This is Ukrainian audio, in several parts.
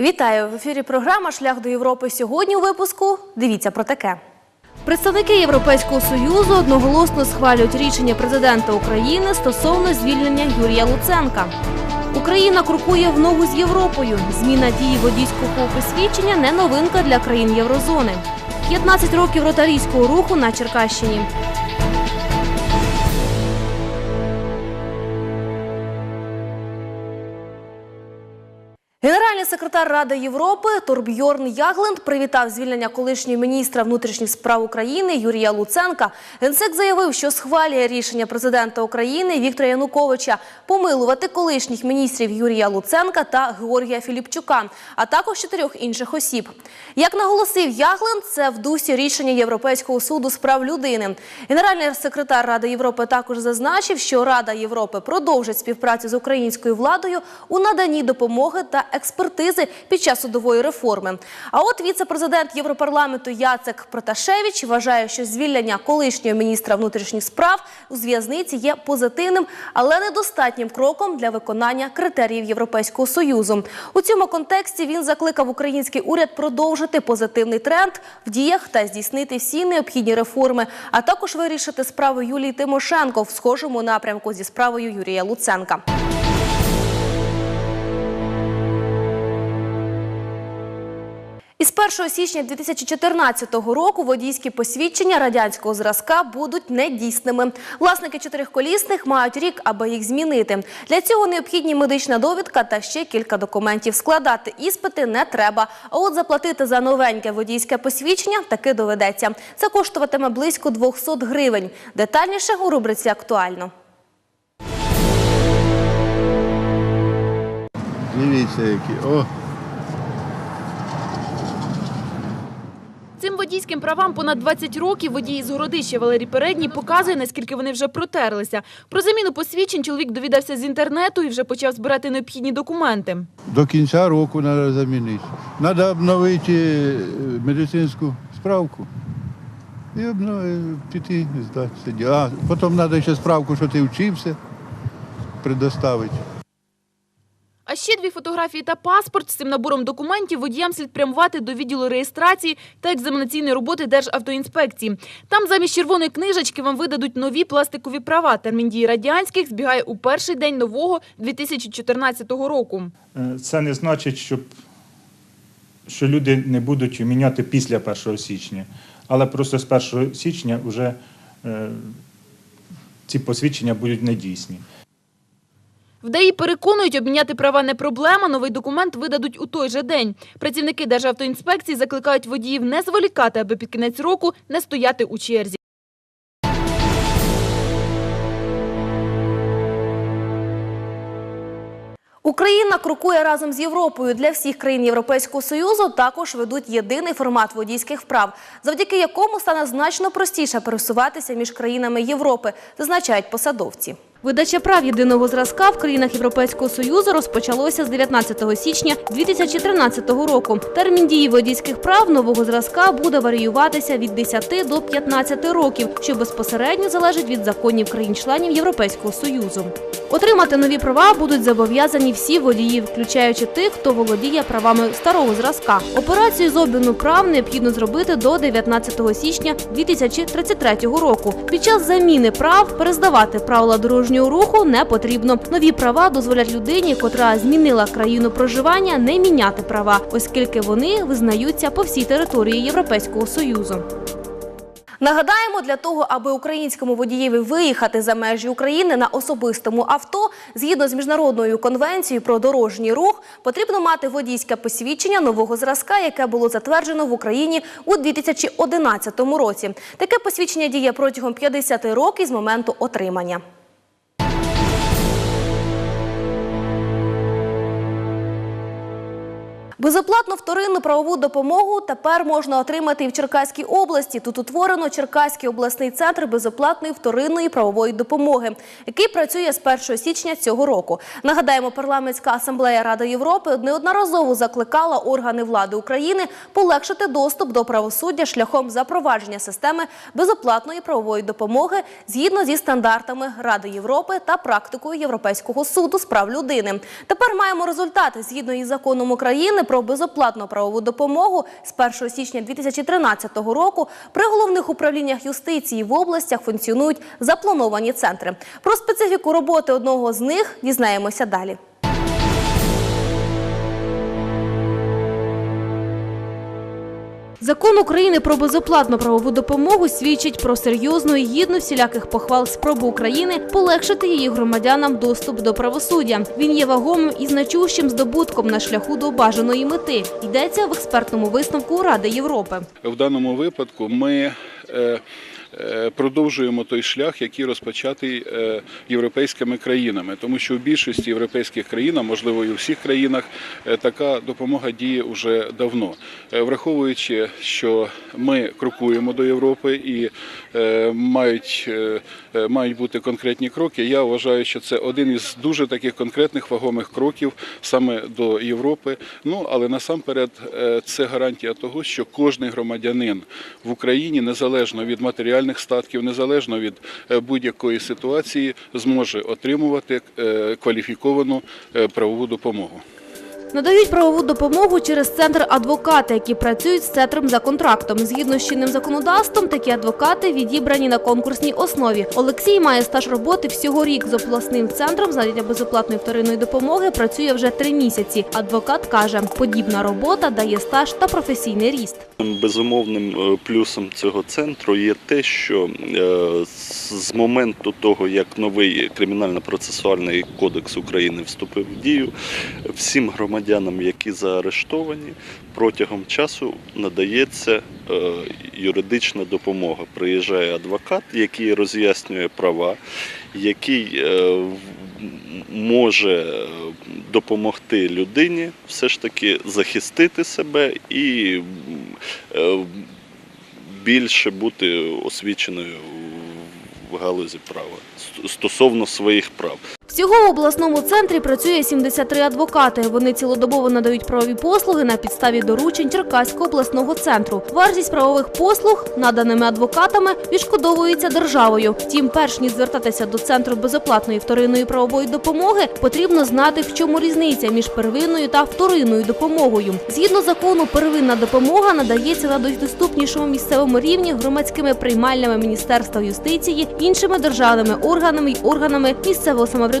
Вітаю в ефірі. Програма Шлях до Європи. Сьогодні у випуску дивіться про таке. Представники Європейського союзу одноголосно схвалюють рішення президента України стосовно звільнення Юрія Луценка. Україна крокує в ногу з Європою. Зміна дії водійського посвідчення не новинка для країн Єврозони. 15 років ротарійського руху на Черкащині. Генеральний секретар Ради Європи Торбьорн Ягленд привітав звільнення колишнього міністра внутрішніх справ України Юрія Луценка. Генсек заявив, що схвалює рішення президента України Віктора Януковича помилувати колишніх міністрів Юрія Луценка та Георгія Філіпчука, а також чотирьох інших осіб. Як наголосив Ягленд, це в дусі рішення Європейського суду з прав людини. Генеральний секретар Ради Європи також зазначив, що Рада Європи продовжить співпрацю з українською владою у наданні допомоги та експертизи під час судової реформи. А от віце-президент Європарламенту Яцек Проташевич вважає, що звільнення колишнього міністра внутрішніх справ у зв'язниці є позитивним, але недостатнім кроком для виконання критеріїв Європейського союзу. У цьому контексті він закликав український уряд продовжити позитивний тренд в діях та здійснити всі необхідні реформи, а також вирішити справу Юлії Тимошенко в схожому напрямку зі справою Юрія Луценка. Із 1 січня 2014 року водійські посвідчення радянського зразка будуть недійсними. Власники чотирихколісних мають рік, аби їх змінити. Для цього необхідні медична довідка та ще кілька документів. Складати іспити не треба. А от заплатити за новеньке водійське посвідчення таки доведеться. Це коштуватиме близько 200 гривень. Детальніше у рубриці «Актуально». Дивіться, які. О, Цим водійським правам понад 20 років водій з Городища Валерій Передній показує, наскільки вони вже протерлися. Про заміну посвідчень чоловік довідався з інтернету і вже почав збирати необхідні документи. до кінця року треба замінити. Треба обновити е, медицинську справку. І обновити, піти, здатися. А потім треба ще справку, що ти вчився, предоставити. А ще дві фотографії та паспорт. З цим набором документів водіям слід прямувати до відділу реєстрації та екзаменаційної роботи Державтоінспекції. Там замість червоної книжечки вам видадуть нові пластикові права. Термін дії радянських збігає у перший день нового 2014 року. Е, Це не значить, щоб, що люди не будуть міняти після 1 січня. Але просто з 1 січня вже е, ці посвідчення будуть недійсні. В ДАІ переконують, обміняти права не проблема, новий документ видадуть у той же день. Працівники Державтоінспекції закликають водіїв не зволікати, аби під кінець року не стояти у черзі. Україна крокує разом з Європою. Для всіх країн Європейського Союзу також ведуть єдиний формат водійських вправ, завдяки якому стане значно простіше пересуватися між країнами Європи, зазначають посадовці. Видача прав єдиного зразка в країнах Європейського Союзу розпочалося з 19 січня 2013 року. Термін дії водійських прав нового зразка буде варіюватися від 10 до 15 років, що безпосередньо залежить від законів країн-членів Європейського Союзу. Отримати нові права будуть зобов'язані всі водії, включаючи тих, хто володіє правами старого зразка. Операцію з обміну прав необхідно зробити до 19 січня 2033 року. Під час заміни прав перездавати правила дорожнього руху не потрібно. Нові права дозволять людині, котра змінила країну проживання, не міняти права, оскільки вони визнаються по всій території Європейського союзу. Нагадаємо, для того, аби українському водієві виїхати за межі України на особистому авто, згідно з міжнародною конвенцією про дорожній рух, потрібно мати водійське посвідчення нового зразка, яке було затверджено в Україні у 2011 році. Таке посвідчення діє протягом 50 років з моменту отримання. Безоплатну вторинну правову допомогу тепер можна отримати і в Черкаській області. Тут утворено Черкаський обласний центр безоплатної вторинної правової допомоги, який працює з 1 січня цього року. Нагадаємо, парламентська асамблея Ради Європи неодноразово закликала органи влади України полегшити доступ до правосуддя шляхом запровадження системи безоплатної правової допомоги згідно зі стандартами Ради Європи та практикою Європейського суду з прав людини. Тепер маємо результати згідно із законом України про безоплатну правову допомогу з 1 січня 2013 року при головних управліннях юстиції в областях функціонують заплановані центри. Про специфіку роботи одного з них дізнаємося далі. Закон України про безоплатну правову допомогу свідчить про серйозну і гідну всіляких похвал спробу України полегшити її громадянам доступ до правосуддя. Він є вагомим і значущим здобутком на шляху до бажаної мети. Йдеться в експертному висновку Ради Європи. В даному випадку ми е, продовжуємо той шлях, який розпочатий е, європейськими країнами, тому що в більшості європейських країн, а можливо і у всіх країнах, е, така допомога діє вже давно. Е, Враховуючи, що ми крокуємо до Європи і е, мають, е, е, мають бути конкретні кроки, я вважаю, що це один із дуже таких конкретних вагомих кроків саме до Європи. Ну але насамперед е, це гарантія того, що кожний громадянин в Україні, незалежно від матеріальних статків, незалежно від е, будь-якої ситуації, зможе отримувати е, кваліфіковану е, правову допомогу. Надають правову допомогу через центр адвокати, які працюють з центром за контрактом. Згідно з чинним законодавством, такі адвокати відібрані на конкурсній основі. Олексій має стаж роботи всього рік з обласним центром з безоплатної вторинної допомоги. Працює вже три місяці. Адвокат каже, подібна робота дає стаж та професійний ріст. Безумовним е, плюсом цього центру є те, що е, з моменту того, як новий кримінально-процесуальний кодекс України вступив в дію, всім громадянам, які заарештовані, протягом часу надається е, юридична допомога. Приїжджає адвокат, який роз'яснює права, який е, може е, допомогти людині все ж таки захистити себе і більше бути освіченою в галузі права стосовно своїх прав. Всього в обласному центрі працює 73 адвокати. Вони цілодобово надають правові послуги на підставі доручень Черкаського обласного центру. Вартість правових послуг, наданими адвокатами, відшкодовується державою. Втім, перш ніж звертатися до центру безоплатної вторинної правової допомоги, потрібно знати, в чому різниця між первинною та вторинною допомогою. Згідно закону, первинна допомога надається на доступнішому місцевому рівні громадськими приймальнями Міністерства юстиції, іншими державними органами й органами місцевого самоврядування,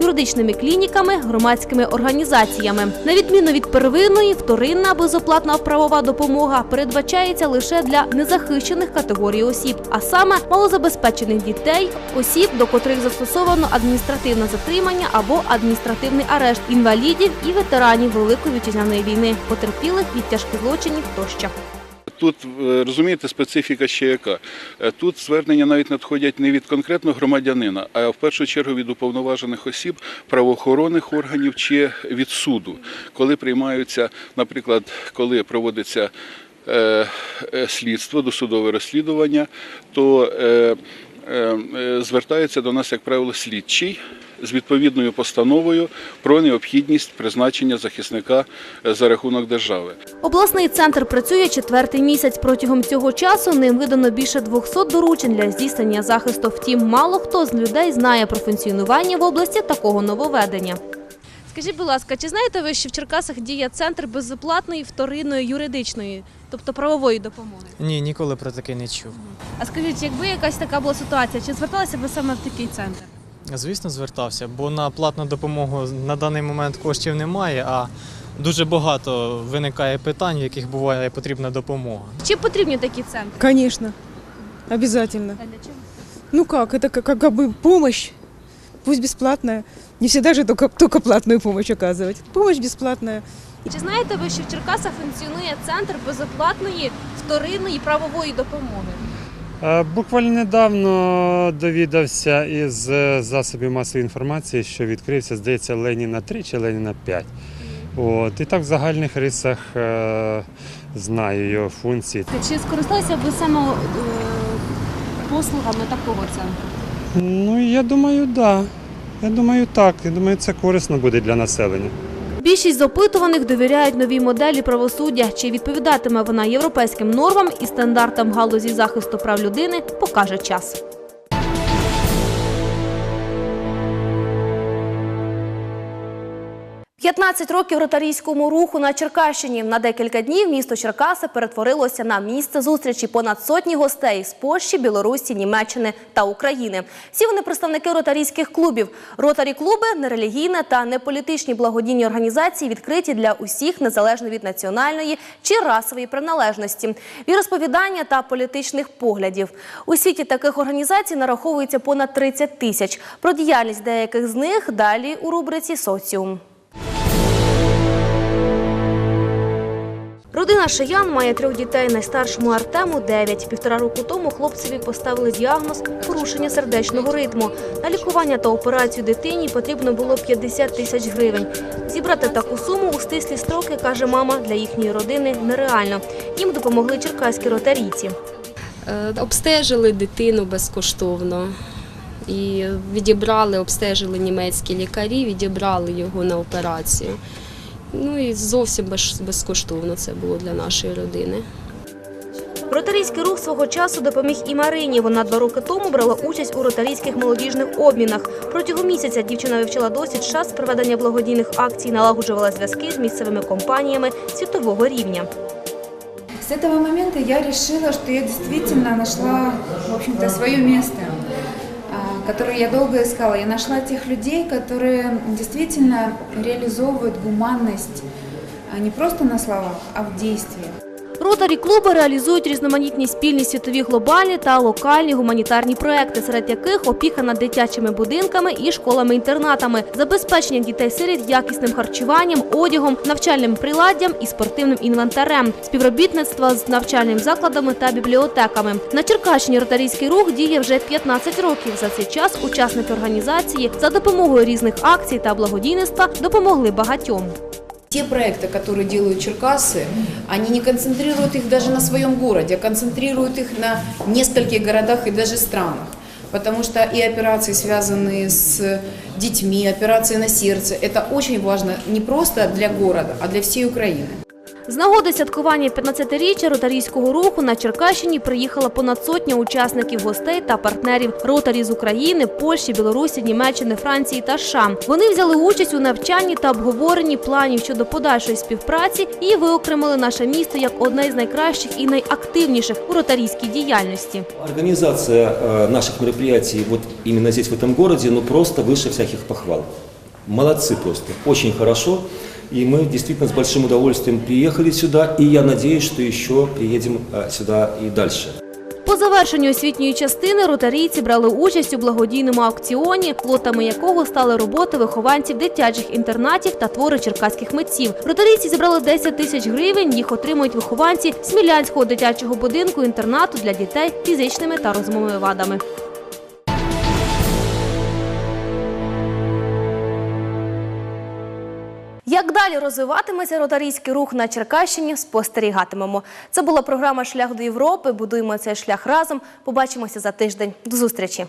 юридичними клініками, громадськими організаціями. На відміну від первинної, вторинна безоплатна правова допомога передбачається лише для незахищених категорій осіб, а саме малозабезпечених дітей, осіб, до котрих застосовано адміністративне затримання або адміністративний арешт, інвалідів і ветеранів Великої вітчизняної війни, потерпілих від тяжких злочинів тощо. Тут е, розумієте, специфіка ще яка. Е, Тут звернення навіть надходять не від конкретного громадянина, а в першу чергу від уповноважених осіб, правоохоронних органів чи від суду, коли приймаються, наприклад, коли проводиться е, слідство, досудове розслідування, то звертається до нас, як правило, слідчий з відповідною постановою про необхідність призначення захисника е, за рахунок держави. Обласний центр працює четвертий місяць. Протягом цього часу ним видано більше 200 доручень для здійснення захисту. Втім, мало хто з людей знає про функціонування в області такого нововведення. Скажіть, будь ласка, чи знаєте ви, що в Черкасах діє центр безоплатної вторинної юридичної, тобто правової допомоги? Ні, ніколи про таке не чув. А скажіть, якби якась така була ситуація, чи зверталися ви саме в такий центр? Звісно, звертався, бо на платну допомогу на даний момент коштів немає, а дуже багато виникає питань, в яких буває потрібна допомога. Чи потрібні такі центри? Конечно, обязательно. А для чого? Ну как, это как, как бы помощь, пусть бесплатная. Не всегда же только, только платную помощь оказывать. Помощь бесплатная. Чи знаєте ви, що в Черкасах функціонує центр безоплатної вторинної правової допомоги? Е, Буквально недавно довідався із е, засобів масової інформації, що відкрився, здається, Леніна 3 чи Леніна 5. От, і так в загальних рисах е, знаю його функції. Чи скористалися ви саме е, послугами такого центру? Ну, я думаю, так. Да. Я думаю, так. Я думаю, це корисно буде для населення. Більшість з опитуваних довіряють новій моделі правосуддя. Чи відповідатиме вона європейським нормам і стандартам галузі захисту прав людини, покаже час. 15 років ротарійському руху на Черкащині. На декілька днів місто Черкаси перетворилося на місце зустрічі понад сотні гостей з Польщі, Білорусі, Німеччини та України. Всі вони представники ротарійських клубів. Ротарі клуби нерелігійна та неполітичні благодійні організації відкриті для усіх незалежно від національної чи расової приналежності, віросповідання та політичних поглядів. У світі таких організацій нараховується понад 30 тисяч. Про діяльність деяких з них далі у рубриці Соціум. Родина Шиян має трьох дітей. Найстаршому Артему 9. Півтора року тому хлопцеві поставили діагноз порушення сердечного ритму. На лікування та операцію дитині потрібно було 50 тисяч гривень. Зібрати таку суму у стислі строки, каже мама, для їхньої родини нереально. Їм допомогли черкаські ротарійці. Е, Обстежили дитину безкоштовно. І відібрали, обстежили німецькі лікарі, відібрали його на операцію. Ну і зовсім безкоштовно це було для нашої родини. Ротарійський рух свого часу допоміг і Марині. Вона два роки тому брала участь у ротарійських молодіжних обмінах. Протягом місяця дівчина вивчила досвід час проведення благодійних акцій, налагоджувала зв'язки з місцевими компаніями світового рівня. С этого момента я решила, что я действительно нашла, в общем-то, свое место, а, которое я долго искала. Я нашла тех людей, которые действительно реализовывают гуманность не просто на словах, а в действиях. Ротарі клуби реалізують різноманітні спільні світові глобальні та локальні гуманітарні проекти, серед яких опіка над дитячими будинками і школами-інтернатами, забезпечення дітей-сиріт якісним харчуванням, одягом, навчальним приладдям і спортивним інвентарем, співробітництва з навчальними закладами та бібліотеками. На Черкащині ротарійський рух діє вже 15 років. За цей час учасники організації за допомогою різних акцій та благодійництва допомогли багатьом. Те проекты, которые делают Черкасы, они не концентрируют их даже на своем городе, а концентрируют их на нескольких городах и даже странах. Потому что и операции, связанные с детьми, операции на сердце, это очень важно не просто для города, а для всей Украины. З нагоди святкування 15-річчя ротарійського руху на Черкащині приїхала понад сотня учасників, гостей та партнерів ротарі з України, Польщі, Білорусі, Німеччини, Франції та США. Вони взяли участь у навчанні та обговоренні планів щодо подальшої співпраці і виокремили наше місто як одне з найкращих і найактивніших у ротарійській діяльності. Организация э, наших мероприятий вот именно здесь, в этом городе, ну просто выше всяких похвал. Молодцы просто, очень хорошо. И мы действительно с большим удовольствием приехали сюда, и я надеюсь, что еще приедем сюда и дальше. По завершенню освітньої частини ротарійці брали участь у благодійному аукціоні, лотами якого стали роботи вихованців дитячих інтернатів та твори черкаських митців. Ротарійці зібрали 10 тисяч гривень. Їх отримують вихованці Смілянського дитячого будинку інтернату для дітей фізичними та розумовими вадами. Далі розвиватиметься ротарійський рух на Черкащині, спостерігатимемо. Це була програма Шлях до Європи. Будуємо цей шлях разом. Побачимося за тиждень. До зустрічі.